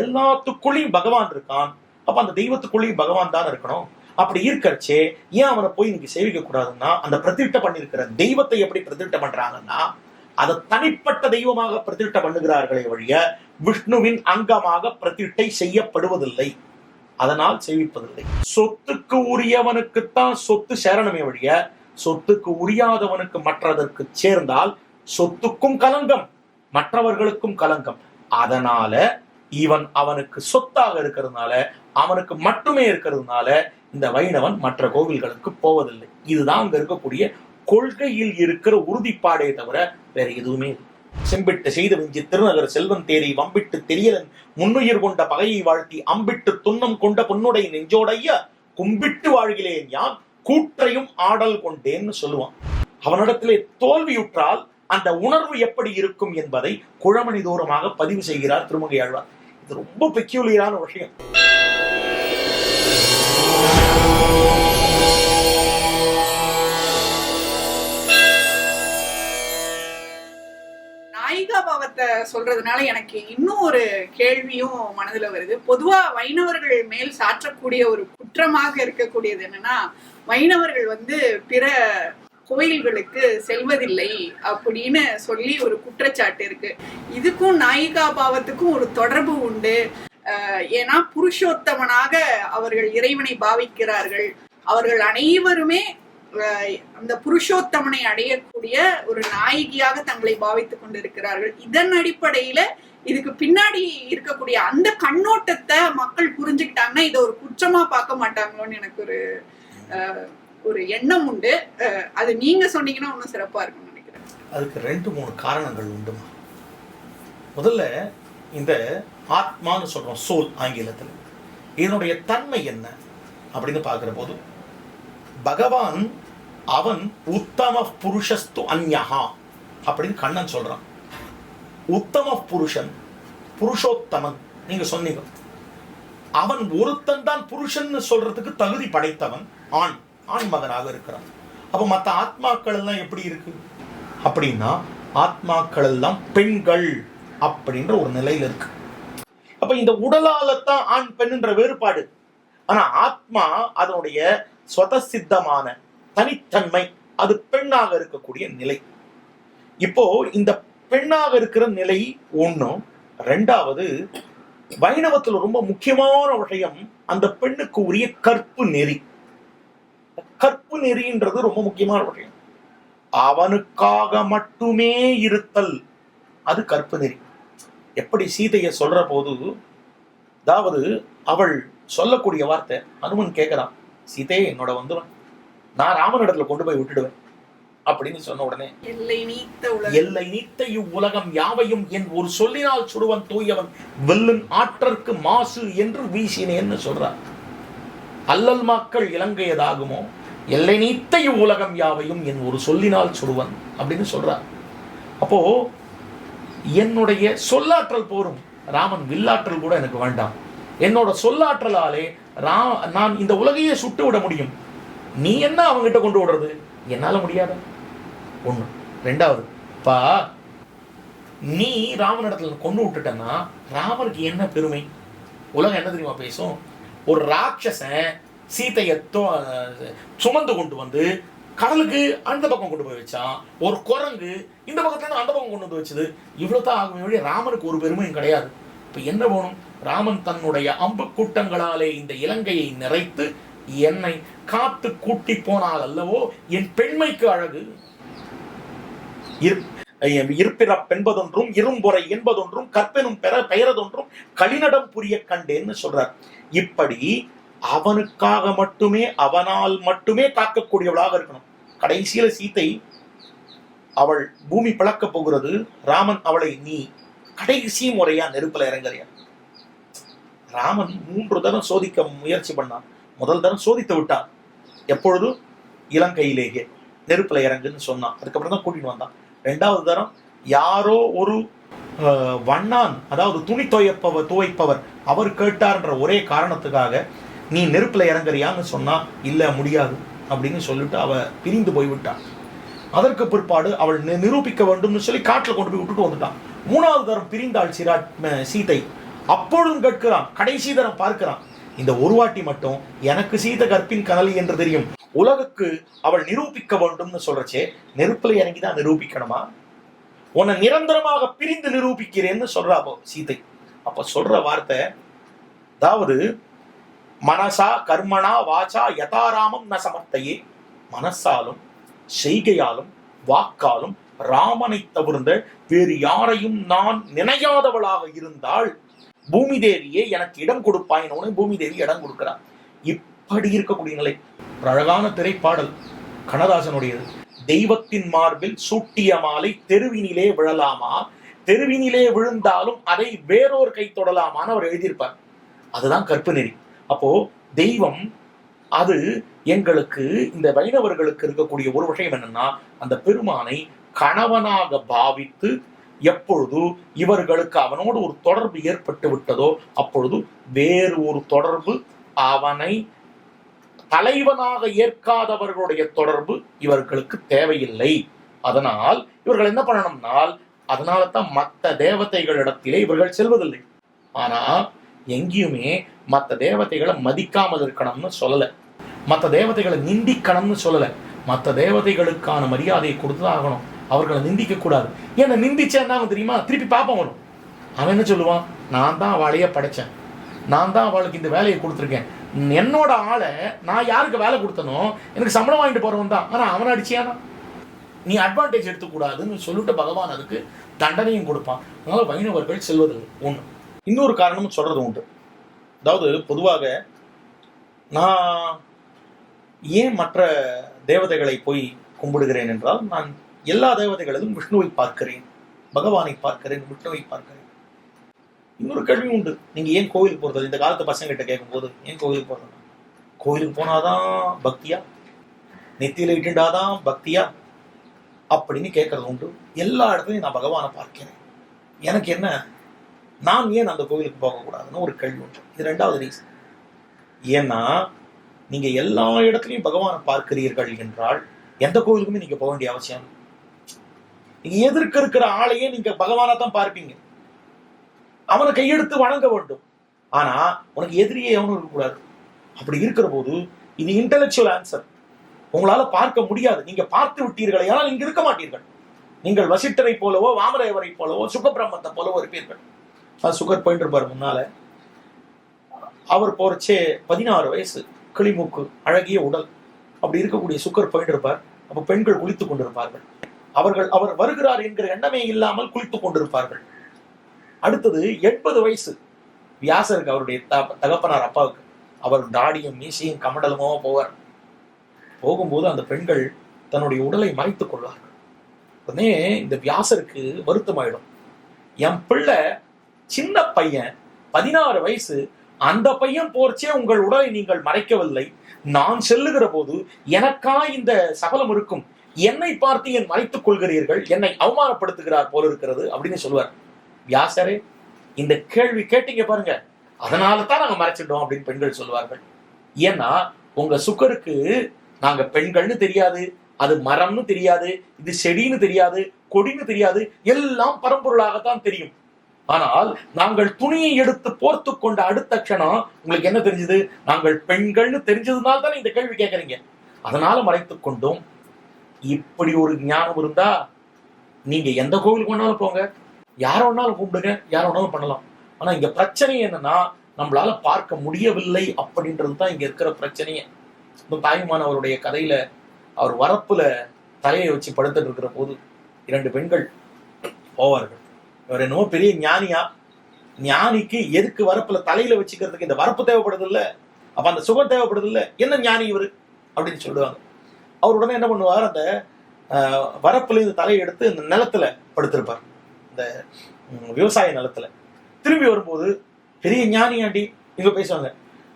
எல்லாத்துக்குள்ளேயும் பகவான் இருக்கான். அப்ப அந்த தெய்வத்துக்குள்ளேயும் பகவான் தான் இருக்கணும். அப்படி இருக்கச்சே ஏன் அவனை போய் நீங்க சேவிக்க கூடாதுன்னா அந்த பிரதிஷ்டை பண்ணிருக்கிற தெய்வத்தை எப்படி பிரதிஷ்டை பண்றாங்கன்னா அதை தனிப்பட்ட தெய்வமாக பிரதிஷ்டை பண்ணுகிறார்களே வழிய விஷ்ணுவின் அங்கமாக பிரதிட்டை செய்யப்படுவதில்லை. அதனால் சேவிப்பதில்லை. சொத்துக்கு உரியவனுக்குத்தான் சொத்து சேரணுமே வழிய சொத்துக்கு உரியாதவனுக்கு மற்றதற்கு சேர்ந்தால் சொத்துக்கும் கலங்கம் மற்றவர்களுக்கும் கலங்கம். அதனால இவன் அவனுக்கு சொத்தாக இருக்கிறதுனால அவனுக்கு மட்டுமே இருக்கிறதுனால இந்த வைணவன் மற்ற கோவில்களுக்கு போவதில்லை. இதுதான் அங்க இருக்கக்கூடிய கொள்கையில் இருக்கிற உறுதிப்பாடே தவிர வேற எதுவுமே இல்லை. செம்பிட்டு செய்து விஞ்சி திருநகர் செல்வன் தேரி வம்பிட்டு தெரியலன் முன்னுயிர் கொண்ட பகையை வாழ்த்தி அம்பிட்டு துன்னம் கொண்ட பொன்னுடை நெஞ்சோடைய கும்பிட்டு வாழ்கிறேன் யான் கூற்றையும் ஆடல் கொண்டேன்னு சொல்லுவான். அவனிடத்திலே தோல்வியுற்றால் அந்த உணர்வு எப்படி இருக்கும் என்பதை குழமணி தூரமாக பதிவு செய்கிறார் திருமங்கை ஆழ்வார் இது ரொம்ப பெக்யூலியரான விஷயம். நாயிகா பாவத்தை சொல்றதுனால எனக்கு இன்னும் ஒரு கேள்வியும் மனதுல வருது. பொதுவா வைணவர்கள் மேல் சாற்றக்கூடிய ஒரு குற்றமாக இருக்கக்கூடியது என்னன்னா வைணவர்கள் வந்து பிற கோயில்களுக்கு செல்வதில்லை அப்படின்னு சொல்லி ஒரு குற்றச்சாட்டு இருக்கு. இதுக்கும் நாயிகா பாவத்துக்கும் ஒரு தொடர்பு உண்டு. ஏன்னா புருஷோத்தமனாக அவர்கள் இறைவனை பாவிக்கிறார்கள். அவர்கள் அனைவருமே அந்த புருஷோத்தமனை அடையக்கூடிய ஒரு நாயகியாக தங்களை பாவித்துக் கொண்டிருக்கிறார்கள். இதன் அடிப்படையில இதுக்கு பின்னாடி இருக்கக்கூடிய அந்த கண்ணோட்டத்தை மக்கள் புரிஞ்சுக்கிட்டாங்கன்னா இதை ஒரு குற்றமா பார்க்க மாட்டாங்களோன்னு எனக்கு ஒரு ஒரு எண்ணம் உண்டு. அது நீங்க சொன்னீங்கன்னா இன்னும் சிறப்பா இருக்கும்னு நினைக்கிறேன். அதுக்கு ரெண்டு மூணு காரணங்கள் உண்டுமா? முதல்ல இந்த ஆத்மான்னு சொல்றோம் சோல் ஆங்கிலத்தில். இதனுடைய தன்மை என்ன? அப்படின்னு பார்க்கிற போது பகவான் அவன் உத்தம புருஷஸ்து அந்யஹா அப்படின்னு கண்ணன் சொல்றான். உத்தம புருஷன் புருஷோத்தமன் நீங்க சொன்னீங்க. அவன் ஒருத்தன் தான் புருஷன்னு சொல்றதுக்கு தகுதி படைத்தவன் ஆண். ஆண் மகனாக இருக்கிறான். அப்ப மத்த ஆத்மாக்கள் எல்லாம் எப்படி இருக்கு? அப்படின்னா ஆத்மாக்கள் எல்லாம் பெண்கள் அப்படின்ற ஒரு நிலையில இருக்கு. அப்ப இந்த உடலாலத்தான் ஆண் பெண்ன்ற வேறுபாடு. ஆனா ஆத்மா அதனுடைய சொதசித்தமான தனித்தன்மை அது பெண்ணாக இருக்கக்கூடிய நிலை. இப்போ இந்த பெண்ணாக இருக்கிற நிலை ஒண்ணும் ரெண்டாவது வைணவத்துல ரொம்ப முக்கியமான விஷயம் அந்த பெண்ணுக்கு உரிய கற்பு நெறி. கற்பு நெறின்றது ரொம்ப முக்கியமான விஷயம். அவனுக்காக மட்டுமே இருத்தல் அது கற்பு நெறி. எப்படி சீதையை சொல்ற போது அதாவது அவள் சொல்லக்கூடிய வார்த்தை அனுமன் கேட்கிறான் சீதையே என்னோட வந்துடும் நான் ராமனிடத்துல கொண்டு போய் விட்டுடுவேன். அப்படின்னு சொன்ன உடனே எல்லை நீத்த உலகம். எல்லை நீத்த இவ்வுலகம் யாவையும் என் ஒரு சொல்லினால் சுடுவன் தூயவன். வெல்லன் ஆற்றற்கு மாசு என்று வீசினேன்னு சொல்றார். அல்லல் மக்கள் இலங்கையதாகுமோ? எல்லை நீத்த இவ்வுலகம் யாவையும் என் ஒரு சொல்லினால் சுடுவன் அப்படின்னு சொல்றார். அப்போ என்னுடைய சொல்லாற்றல் போரும். ராமன் வில்லாற்றல் கூட எனக்கு வேண்டாம். என்னோட சொல்லாற்றலாலே ரா நான் இந்த உலகையே சுட்டு விட முடியும். நீ என்ன அவங்ககிட்ட கொண்டு விடுறது என்னால் முடியாத. ஒண்ணு. ரெண்டாவது பா நீ ராமனிடத்துல கொண்டு விட்டுட்டன்னா ராமனுக்கு என்ன பெருமை? உலகம் என்ன தெரியுமா பேசும்? ஒரு ராட்சசன் சீதையை சுமந்து கொண்டு வந்து கடலுக்கு அந்த பக்கம் கொண்டு போய் வச்சான். ஒரு குரங்கு இந்த பக்கத்துல அந்த பக்கம் கொண்டு வந்து வச்சது. இவ்வளோ தான் ஆகும் வழி ராமனுக்கு ஒரு பெருமையும் கிடையாது. இப்போ என்ன வேணும்? ராமன் தன்னுடைய அம்பு கூட்டங்களாலே இந்த இலங்கையை நிறைத்து என்னை காத்து கூட்டி போனால் அல்லவோ என் பெண்மைக்கு அழகு. இரு- இருப்பிறப் பெண்பதொன்றும் இரும்பொறை என்பதொன்றும் கற்பெனும் பெற பெயரதொன்றும் களிநடம் புரிய கண்டேன்னு சொல்றார். இப்படி அவனுக்காக மட்டுமே அவனால் மட்டுமே காக்கக்கூடியவளாக இருக்கணும். கடைசியில சீத்தை அவள் பூமி பிளக்க போகிறது. ராமன் அவளை நீ கடைசி முறையா நெருப்புல இறங்குறியா? ராமன் மூன்று தரம் சோதிக்க முயற்சி பண்ணான். முதல் தரம் சோதித்து விட்டான். எப்பொழுது? இலங்கையிலேயே. நெருப்புல இறங்குன்னு சொன்னான். அதுக்கப்புறம் தான் கூட்டிட்டு வந்தான். ரெண்டாவது தரம் யாரோ ஒரு அஹ், வண்ணான் அதாவது துணி துவைப்பவர் துவைப்பவர் அவர் கேட்டார்ன்ற ஒரே காரணத்துக்காக நீ நெருப்புல இறங்குறியான்னு சொன்னா இல்லை முடியாது அப்படின்னு சொல்லிட்டு அவ பிரிந்து போய்விட்டான் அதற்கு பிற்பாடு அவள் நிரூபிக்க வேண்டும்னு சொல்லி காட்டில் கொண்டு போய் விட்டுட்டு வந்துட்டான் மூணாவது தரம் பிரிந்தாள் சிராட் சீதை. அப்பொழுதும் கேட்கிறான் கடைசி தரம் பார்க்கிறான் இந்த ஒரு வாட்டி மட்டும் எனக்கு சீத கற்பின் கனலி என்று தெரியும். உலகுக்கு அவள் நிரூபிக்க வேண்டும்னு சொல்றச்சே நெருப்புல இறங்கி தான் நிரூபிக்கணுமா? உன்னை நிரந்தரமாக பிரிந்து நிரூபிக்கிறேன்னு சொல்றா சீதை. அப்ப சொல்ற வார்த்தை அதாவது மனசா கர்மனா வாச்சா யதாராமம் ந சமர்த்தையே. மனசாலும் செய்கையாலும் வாக்காலும் ராமனை தவிர்ந்த வேறு யாரையும் நான் நினையாதவளாக இருந்தால் பூமி தேவியே எனக்கு இடம் கொடுப்பாயினோன்னு பூமி தேவி இடம் கொடுக்கிறார். இப்படி இருக்கக்கூடிய நிலை. ஒரு அழகான திரைப்பாடல் கண்ணதாசனுடையது. தெய்வத்தின் மார்பில் சூட்டிய மாலை தெருவினிலே விழலாமா? தெருவினிலே விழுந்தாலும் அதை வேறொரு கை தொடலாமான்னு அவர் எழுதியிருப்பார். அதுதான் கற்பு நெறி அப்போ தெய்வம் அது எங்களுக்கு இந்த வைணவர்களுக்கு இருக்கக்கூடிய ஒரு விஷயம் என்னன்னா அந்த பெருமானை கணவனாக பாவித்து எப்பொழுது இவர்களுக்கு அவனோடு ஒரு தொடர்பு ஏற்பட்டு விட்டதோ அப்பொழுது வேறு ஒரு தொடர்பு அவனை தலைவனாக ஏற்காதவர்களுடைய தொடர்பு இவர்களுக்கு தேவையில்லை. அதனால் இவர்கள் என்ன பண்ணணும்னால் அதனால தான் மற்ற தேவதைகளிடத்திலே இவர்கள் செல்வதில்லை. ஆனா எங்கேயுமே மற்ற தேவதைகளை மதிக்காமல் இருக்கணும்னு சொல்லலை. மற்ற தேவதைகளை நிந்திக்கணும்னு சொல்லலை. மற்ற தேவதைகளுக்கான மரியாதையை கொடுத்துதான் ஆகணும். அவர்களை நிந்திக்க கூடாது. ஏன்னா நிந்திச்சா என்ன தெரியுமா? திருப்பி பார்ப்போம் வரும். அவன் என்ன சொல்லுவான்? நான் தான் அவளையே படைச்சேன். நான் தான் அவளுக்கு இந்த வேலையை கொடுத்துருக்கேன். என்னோட ஆளை நான் யாருக்கு வேலை கொடுத்தனோ எனக்கு சம்பளம் வாங்கிட்டு போகிறவன் தான். ஆனால் அவனை அடிச்சியானா? நீ அட்வான்டேஜ் எடுத்துக்கூடாதுன்னு சொல்லிட்டு பகவான் அதுக்கு தண்டனையும் கொடுப்பான். அதனால் வைணவர்கள் செல்வதில்லை ஒன்று இன்னொரு காரணமும் சொல்கிறது உண்டு. அதாவது பொதுவாக நான் ஏன் மற்ற தேவதைகளை போய் கும்பிடுகிறேன் என்றால் நான் எல்லா தேவதைகளிலும் விஷ்ணுவை பார்க்கிறேன் பகவானை பார்க்கிறேன் விஷ்ணுவை பார்க்கிறேன். இன்னொரு கேள்வி உண்டு. நீங்க ஏன் கோவிலுக்கு போறது? இந்த காலத்து பசங்க கிட்ட கேட்கும்போது ஏன் கோவிலுக்கு போறது? கோவிலுக்கு போனாதான் பக்தியா? நெத்தியில இட்டுண்டாதான் பக்தியா? அப்படின்னு கேட்கறது உண்டு. எல்லா இடத்துலையும் நான் பகவானை பார்க்கிறேன். எனக்கு என்ன? நான் ஏன் அந்த கோவிலுக்கு போகக்கூடாதுன்னு ஒரு கேள்வி உண்டு. இது ரெண்டாவது ரீசன் ஏன்னா நீங்க எல்லா இடத்துலையும் பகவானை பார்க்கிறீர்கள் என்றால் எந்த கோவிலுக்குமே நீங்க போக வேண்டிய அவசியம் இல்லை. நீங்க எதிர்க்க இருக்கிற ஆளையே நீங்க பகவானா தான் பார்ப்பீங்க. அவனை கையெடுத்து வணங்க வேண்டும். ஆனா உனக்கு எதிரியே எவனும் இருக்கக்கூடாது. அப்படி இருக்கிற போது இது இன்டெலெக்சுவல் ஆன்சர் உங்களால பார்க்க முடியாது. நீங்க பார்த்து விட்டீர்கள் ஆனால் இங்க இருக்க மாட்டீர்கள். நீங்கள் வசிட்டரை போலவோ வாமரேவரை போலவோ சுகபிரம்மத்தை போலவோ இருப்பீர்கள். அது சுகர் போயிட்டு இருப்பார் முன்னால. அவர் போறச்சே பதினாறு வயசு கிளிமூக்கு அழகிய உடல். அப்படி இருக்கக்கூடிய சுக்கர் போயிட்டு இருப்பார். அப்ப பெண்கள் குளித்துக் கொண்டிருப்பார்கள். அவர்கள் அவர் வருகிறார் என்கிற எண்ணமே இல்லாமல் குளித்துக் கொண்டிருப்பார்கள். அடுத்தது எண்பது வயசு வியாசருக்கு அவருடைய த- தகப்பனார் அப்பாவுக்கு. அவர் தாடியும் மீசையும் கமண்டலமோ போவார். போகும்போது அந்த பெண்கள் தன்னுடைய உடலை மறைத்துக் கொள்வார்கள். உடனே இந்த வியாசருக்கு வருத்தமாயிடும். என் பிள்ளை சின்ன பையன் பதினாறு வயசு அந்த பையன் போர்ச்சே உங்கள் உடலை நீங்கள் மறைக்கவில்லை. நான் செல்லுகிற போது எனக்கா இந்த சபலம் இருக்கும். என்னை பார்த்து என் மறைத்துக் கொள்கிறீர்கள்? என்னை அவமானப்படுத்துகிறார் போல இருக்கிறது அப்படின்னு சொல்லுவார். வியாசரே இந்த கேள்வி கேட்டீங்க பாருங்க. அதனால தான் நாங்க மறைச்சிட்டோம் அப்படின்னு பெண்கள் சொல்லுவார்கள். ஏன்னா உங்க சுக்கருக்கு நாங்க பெண்கள்னு தெரியாது அது மரம்னு தெரியாது இது செடின்னு தெரியாது கொடின்னு தெரியாது எல்லாம் பரம்பொருளாகத்தான் தெரியும். ஆனால் நாங்கள் துணியை எடுத்து போர்த்து கொண்ட அடுத்த க்ஷணம் உங்களுக்கு என்ன தெரிஞ்சது? நாங்கள் பெண்கள்னு தெரிஞ்சதுனால தானே இந்த கேள்வி கேட்கறீங்க. அதனால மறைத்துக் கொண்டோம். இப்படி ஒரு ஞானம் இருந்தா நீங்க எந்த கோவிலுக்கு வேணாலும் போங்க. யார வேணாலும் கூப்பிடுங்க யார வேணாலும் பண்ணலாம். ஆனா இங்க பிரச்சனை என்னன்னா நம்மளால பார்க்க முடியவில்லை அப்படின்றது தான் இங்க இருக்கிற பிரச்சனையே. இந்த தாய்மான் அவருடைய கதையில அவர் வரப்புல தலையை வச்சு படுத்துட்டு இருக்கிற போது இரண்டு பெண்கள் போவார்கள். இவர் என்னவோ பெரிய ஞானியா? ஞானிக்கு எதுக்கு வரப்புல தலையில வச்சுக்கிறதுக்கு இந்த வரப்பு தேவைப்படுது இல்ல அப்ப அந்த சுகம் தேவைப்படுது இல்ல என்ன ஞானி இவரு? அப்படின்னு சொல்லுவாங்க. அவர் உடனே என்ன பண்ணுவார்? அந்த ஆஹ், வரப்புல இந்த தலையை எடுத்து இந்த நிலத்துல படுத்திருப்பார். இந்த விவசாய நிலத்துல. திரும்பி வரும்போது பெரிய ஞானியாண்டி இங்க பேசுவாங்க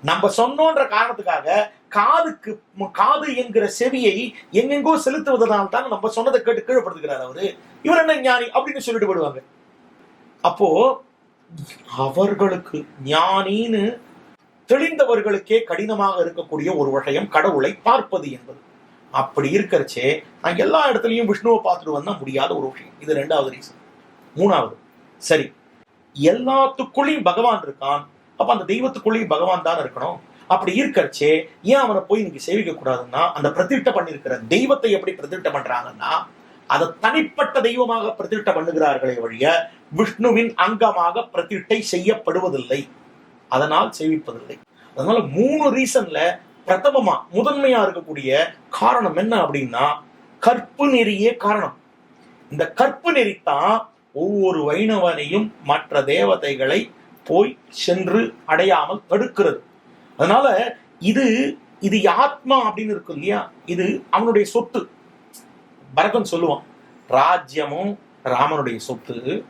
நம்ம சொன்னோன்ற காரணத்துக்காக காதுக்கு காது என்கிற செவியை எங்கெங்கோ செலுத்துவதனால்தான் நம்ம சொன்னதை கேட்டு கீழ்படுத்துகிறார் அவரு. இவர் என்ன ஞானி? அப்படின்னு சொல்லிட்டு போடுவாங்க அப்போ அவர்களுக்கு ஞானின்னு தெளிந்தவர்களுக்கே கடினமாக இருக்கக்கூடிய ஒரு விஷயம் கடவுளை பார்ப்பது என்பது. அப்படி இருக்கிறச்சே நான் எல்லா இடத்துலயும் விஷ்ணுவை பார்த்துட்டு வந்தா முடியாத ஒரு விஷயம். இது ரெண்டாவது ரீசன் மூணாவது சரி எல்லாத்துக்குள்ளேயும் பகவான் இருக்கான். அப்ப அந்த தெய்வத்துக்குள்ளேயும் பகவான் தான் இருக்கணும்? அப்படி இருக்கறச்சே ஏன் அவனை போய் நீங்க சேவிக்க கூடாதுன்னா அந்த பிரதிஷ்ட பண்ணிருக்கிற தெய்வத்தை எப்படி பிரதிஷ்ட பண்றாங்கன்னா அதை தனிப்பட்ட தெய்வமாக பிரதிட்டை பண்ணுகிறார்களே வழிய விஷ்ணுவின் அங்கமாக பிரதிட்டை செய்யப்படுவதில்லை. அதனால் செய்விப்பதில்லை அதனால மூணு ரீசன்ல பிரதமமா முதன்மையா இருக்கக்கூடிய காரணம் என்ன அப்படின்னா கற்பு நெறியே காரணம். இந்த கற்பு நெறித்தான் ஒவ்வொரு வைணவனையும் மற்ற தேவதைகளை போய் சென்று அடையாமல் தடுக்கிறது. அதனால இது இது ஆத்மா அப்படின்னு இருக்கு இல்லையா? இது அவனுடைய சொத்து. பரதன் சொல்லுவான் ராஜ்யமும் ராமனுடைய சொத்து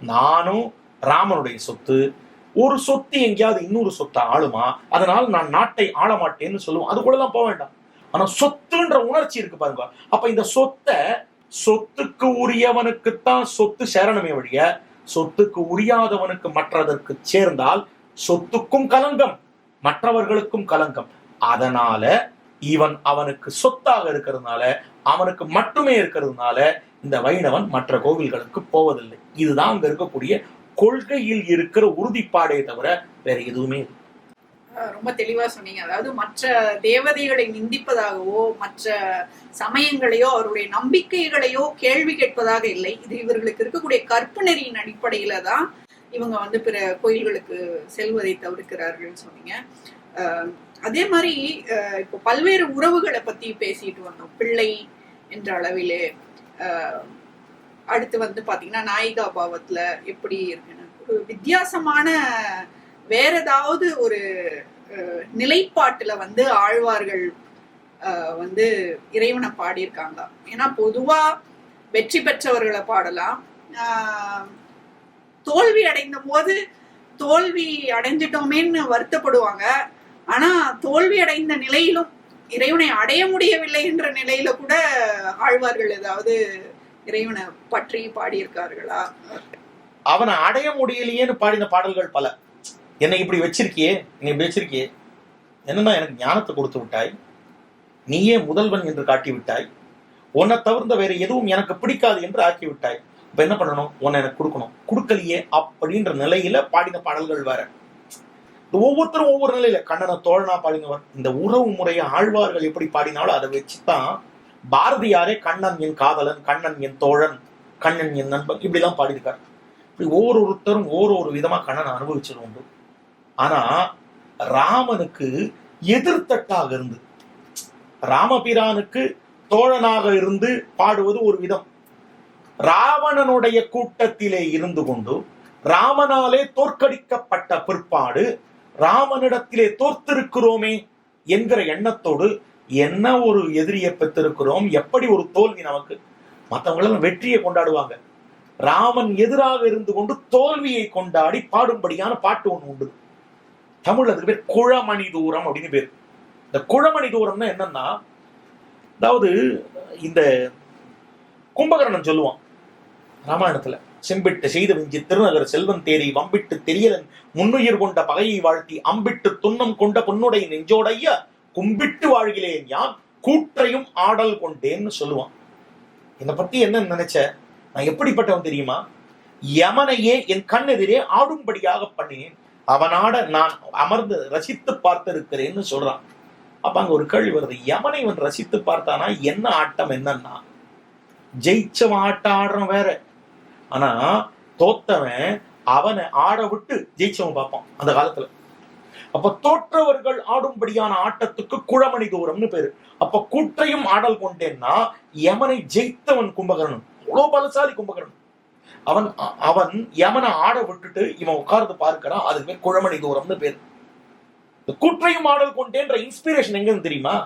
நானும் ராமனுடைய சொத்து. ஒரு சொத்து எங்கேயாவது இன்னொரு சொத்தை ஆளுமா? அதனால் நான் நாட்டை ஆள மாட்டேன்னு சொல்லுவோம் அது கூட போக வேண்டாம். ஆனா சொத்துன்ற உணர்ச்சி இருக்கு பாருங்க. அப்ப இந்த சொத்தை சொத்துக்கு உரியவனுக்குத்தான் சொத்து சேரணுமே வழிய சொத்துக்கு உரியாதவனுக்கு மற்றதற்கு சேர்ந்தால் சொத்துக்கும் கலங்கம் மற்றவர்களுக்கும் கலங்கம். அதனால இவன் அவனுக்கு சொத்தாக இருக்கிறதுனால அவனுக்கு மட்டுமே இருக்கிறதுனால இந்த வைணவன் மற்ற கோவில்களுக்கு போவதில்லை. இதுதான் அங்க இருக்கக்கூடிய கொள்கையில் இருக்கிற உறுதிப்பாடே தவிர வேற எதுவுமே இல்லை. ரொம்ப தெளிவா சொன்னீங்க. அதாவது மற்ற தேவதைகளை நிந்திப்பதாகவோ மற்ற சமயங்களையோ அவருடைய நம்பிக்கைகளையோ கேள்வி கேட்பதாக இல்லை. இது இவர்களுக்கு இருக்கக்கூடிய கற்பு நெறியின் அடிப்படையில தான் இவங்க வந்து பிற கோயில்களுக்கு செல்வதை தவிர்க்கிறார்கள்னு சொன்னீங்க. அஹ் அதே மாதிரி இப்போ பல்வேறு உறவுகளை பத்தி பேசிட்டு வந்தோம். பிள்ளை என்ற அளவிலே அடுத்து வந்து பாத்தீங்கன்னா நாயிகா பாவத்துல எப்படி இருக்குன்னு. ஒரு வித்தியாசமான வேற ஏதாவது ஒரு அஹ், நிலைப்பாட்டுல வந்து ஆழ்வார்கள் வந்து இறைவனை பாடியிருக்காங்க. ஏன்னா பொதுவா வெற்றி பெற்றவர்களை பாடலாம். ஆஹ், தோல்வி அடைந்த போது தோல்வி அடைஞ்சிட்டோமேன்னு வருத்தப்படுவாங்க. ஆனா தோல்வி அடைந்த நிலையிலும் இறைவனை அடைய முடியவில்லை என்ற நிலையில கூட ஆழ்வார்கள் ஏதாவது இறைவனை பற்றி பாடியிருக்கார்களா? அவனை அடைய முடியலையேன்னு பாடின பாடல்கள் பல. என்னை இப்படி வச்சிருக்கியே நீ இப்படி வச்சிருக்கியே. என்னன்னா எனக்கு ஞானத்தை கொடுத்து விட்டாய்? நீயே முதல்வன் என்று காட்டி விட்டாய்? உன்னை தவிர்த்த வேற எதுவும் எனக்கு பிடிக்காது என்று ஆக்கி விட்டாய்? இப்ப என்ன பண்ணணும்? உன்னை எனக்கு கொடுக்கணும். கொடுக்கலையே அப்படின்ற நிலையில பாடின பாடல்கள் வேற. ஒவ்வொருத்தரும் ஒவ்வொரு நிலையில. கண்ணனை தோழனா பாடினவர் இந்த உறவு முறையை ஆழ்வார்கள் எப்படி பாடினாலும் அதை வச்சுதான் பாரதியாரே கண்ணன் என் காதலன் கண்ணன் என் தோழன் கண்ணன் என் நண்பன் இப்படிலாம் பாடியிருக்காரு. இப்படி ஒவ்வொரு ஒருத்தரும் ஒவ்வொரு ஒரு விதமா கண்ணனை அனுபவிச்சது உண்டு. ஆனா ராமனுக்கு எதிர்த்தட்டாக இருந்து ராமபிரானுக்கு தோழனாக இருந்து பாடுவது ஒரு விதம். ராவணனுடைய கூட்டத்திலே இருந்து கொண்டு ராமனாலே தோற்கடிக்கப்பட்ட பிற்பாடு ராமனிடத்திலே தோர்த்திருக்கிறோமே என்கிற எண்ணத்தோடு என்ன ஒரு எதிரியை பெற்றிருக்கிறோம்? எப்படி ஒரு தோல்வி நமக்கு? மற்றவங்களெல்லாம் வெற்றியை கொண்டாடுவாங்க. ராமன் எதிராக இருந்து கொண்டு தோல்வியை கொண்டாடி பாடும்படியான பாட்டு ஒன்று உண்டு. தமிழ் அதுக்கு பேர் குழமணி தூரம் அப்படின்னு பேர். இந்த குழமணி தூரம்னா என்னன்னா அதாவது இந்த கும்பகரணம் சொல்லுவான். ராமாயணத்துல செம்பிட்டு செய்த விஞ்சி திருநகர் செல்வன் தேரி வம்பிட்டு தெரியலன் முன்னுயிர் கொண்ட பகையை வாழ்த்தி அம்பிட்டு துன்னம் கொண்ட பொன்னுடைய நெஞ்சோடைய கும்பிட்டு வாழ்கிறேன் யான்? கூற்றையும் ஆடல் கொண்டேன்னு சொல்லுவான். என்னை பத்தி என்ன நினைச்ச? நான் எப்படிப்பட்டவன் தெரியுமா? யமனையே என் கண்ணெதிரே ஆடும்படியாக பண்ணினேன். அவனாட நான் அமர்ந்து ரசித்து பார்த்திருக்கிறேன்னு சொல்றான். அப்ப அங்க ஒரு கேள்வி வருது. யமனை இவன் ரசித்து பார்த்தானா? என்ன ஆட்டம் என்னன்னா? ஜெயிச்சவன் ஆட்டம் ஆடுறோம் வேற. ஆனா தோத்தவன் அவனை ஆட விட்டு ஜெயிச்சவன் பார்ப்பான் அந்த காலத்துல. அப்ப தோற்றவர்கள் ஆடும்படியான ஆட்டத்துக்கு குழமணி தூரம்னு பேரு. அப்ப கூற்றையும் ஆடல் கொண்டேன்னா யமனை ஜெயித்தவன் கும்பகரணன். அவ்வளோ பலசாலி கும்பகரணன். அவன் அவன் யமனை ஆட விட்டுட்டு இவன் உட்கார்ந்து பார்க்கிறான் அதுக்கு பேர் குழமணி தூரம்னு பேர். கூற்றையும் ஆடல் கொண்டேன்ற இன்ஸ்பிரேஷன் எங்கன்னு தெரியுமா?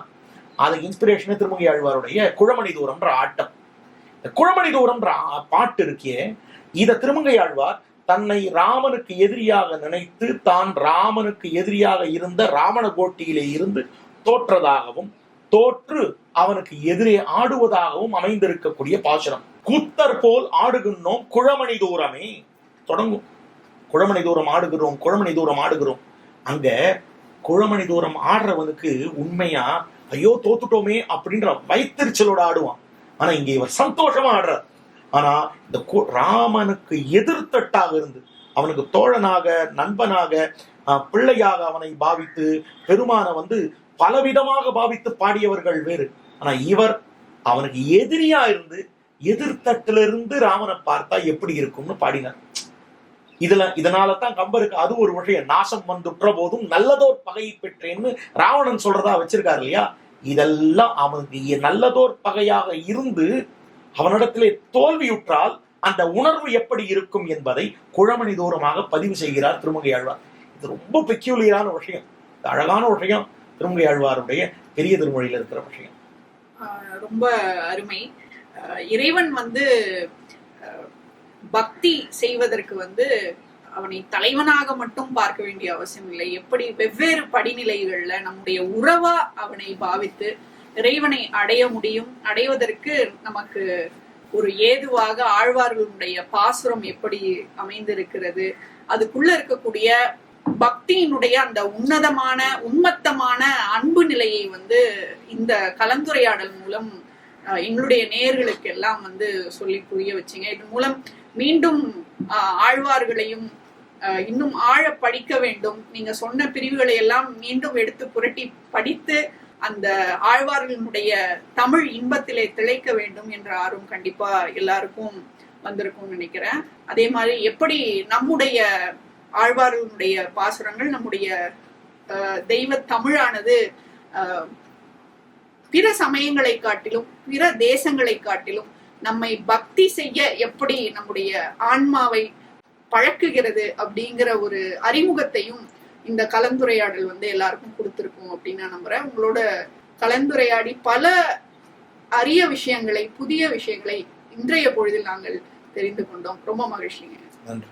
அது இன்ஸ்பிரேஷன் திருமங்கை ஆழ்வாருடைய குழமணி தூரம்ன்ற ஆட்டம். குழமணி தூரம்ன்ற பாட்டு இருக்கே இத திருமங்கை ஆழ்வார் தன்னை ராமனுக்கு எதிரியாக நினைத்து தான் ராமனுக்கு எதிரியாக இருந்த ராவண கோட்டியிலே இருந்து தோற்றதாகவும் தோற்று அவனுக்கு எதிரே ஆடுவதாகவும் அமைந்திருக்கக்கூடிய பாசுரம். கூத்தர் போல் ஆடுகின்றோம் குழமணி தூரமே தொடங்கும். குழமணி தூரம் ஆடுகிறோம் குழமணி தூரம் ஆடுகிறோம். அங்க குழமணி தூரம் ஆடுறவனுக்கு உண்மையா ஐயோ தோத்துட்டோமே அப்படின்ற வைத்தறிச்சலோட ஆடுவான். ஆனா இங்க இவர் சந்தோஷமா ஆடுறார். ஆனா இந்த ராமனுக்கு எதிர்த்தட்டாக இருந்து அவனுக்கு தோழனாக நண்பனாக பிள்ளையாக அவனை பாவித்து பெருமானை வந்து பலவிதமாக பாவித்து பாடியவர்கள் வேறு. ஆனா இவர் அவனுக்கு எதிரியா இருந்து எதிர்த்தட்டிலிருந்து ராமனை பார்த்தா எப்படி இருக்கும்னு பாடினார். இதுல இதனால தான் கம்பருக்கு அது ஒரு விஷயம். நாசம் வந்துற்ற போதும் நல்லதோர் பகையை பெற்றேன்னு ராவணன் சொல்றதா வச்சிருக்காரு இல்லையா? இதெல்லாம் அவனுக்கு நல்லதோர் பகையாக இருந்து அவனிடத்திலே தோல்வியுற்றால் அந்த உணர்வு எப்படி இருக்கும் என்பதை குழமணி தூரமாக பதிவு செய்கிறார் திருமங்கை ஆழ்வார். இது ரொம்ப பெக்யூலியரான விஷயம். அழகான விஷயம். திருமங்கை ஆழ்வாருடைய பெரிய திருமொழியில் இருக்கிற விஷயம். ஆஹ் ரொம்ப அருமை. இறைவன் வந்து பக்தி செய்வதற்கு வந்து அவனை தலைவனாக மட்டும் பார்க்க வேண்டிய அவசியம் இல்லை. எப்படி வெவ்வேறு படிநிலைகள்ல நம்முடைய உறவா அவனை பாவித்து இறைவனை அடைய முடியும்? அடைவதற்கு நமக்கு ஒரு ஏதுவாக ஆழ்வார்களுடைய பாசுரம் எப்படி அமைந்திருக்கிறது? அதுக்குள்ள இருக்கக்கூடிய பக்தியினுடைய அந்த உன்னதமான உண்மத்தமான அன்பு நிலையை வந்து இந்த கலந்துரையாடல் மூலம் அஹ், எங்களுடைய நேர்களுக்கு எல்லாம் வந்து சொல்லி புரிய வச்சீங்க. இது மூலம் மீண்டும் ஆழ்வார்களையும் இன்னும் ஆழ படிக்க வேண்டும். நீங்க சொன்ன பிரிவுகளை எல்லாம் மீண்டும் எடுத்து புரட்டி படித்து அந்த ஆழ்வார்களினுடைய தமிழ் இன்பத்திலே திளைக்க வேண்டும் என்ற ஆர்வம் கண்டிப்பா எல்லாருக்கும் வந்திருக்கும்னு நினைக்கிறேன். அதே மாதிரி எப்படி நம்முடைய ஆழ்வார்களுடைய பாசுரங்கள் நம்முடைய அஹ், தெய்வ தமிழானது பிற சமயங்களை காட்டிலும் பிற தேசங்களை காட்டிலும் நம்மை பக்தி செய்ய எப்படி நம்முடைய ஆன்மாவை பழக்குகிறது அப்படிங்கிற ஒரு அறிமுகத்தையும் இந்த கலந்துரையாடல் வந்து எல்லாருக்கும் கொடுத்துருக்கும் அப்படின்னு நான் நம்புறேன். உங்களோட கலந்துரையாடி பல அரிய விஷயங்களை புதிய விஷயங்களை இன்றைய பொழுதில் நாங்கள் தெரிந்து கொண்டோம். ரொம்ப மகிழ்ச்சிங்க. நன்றி.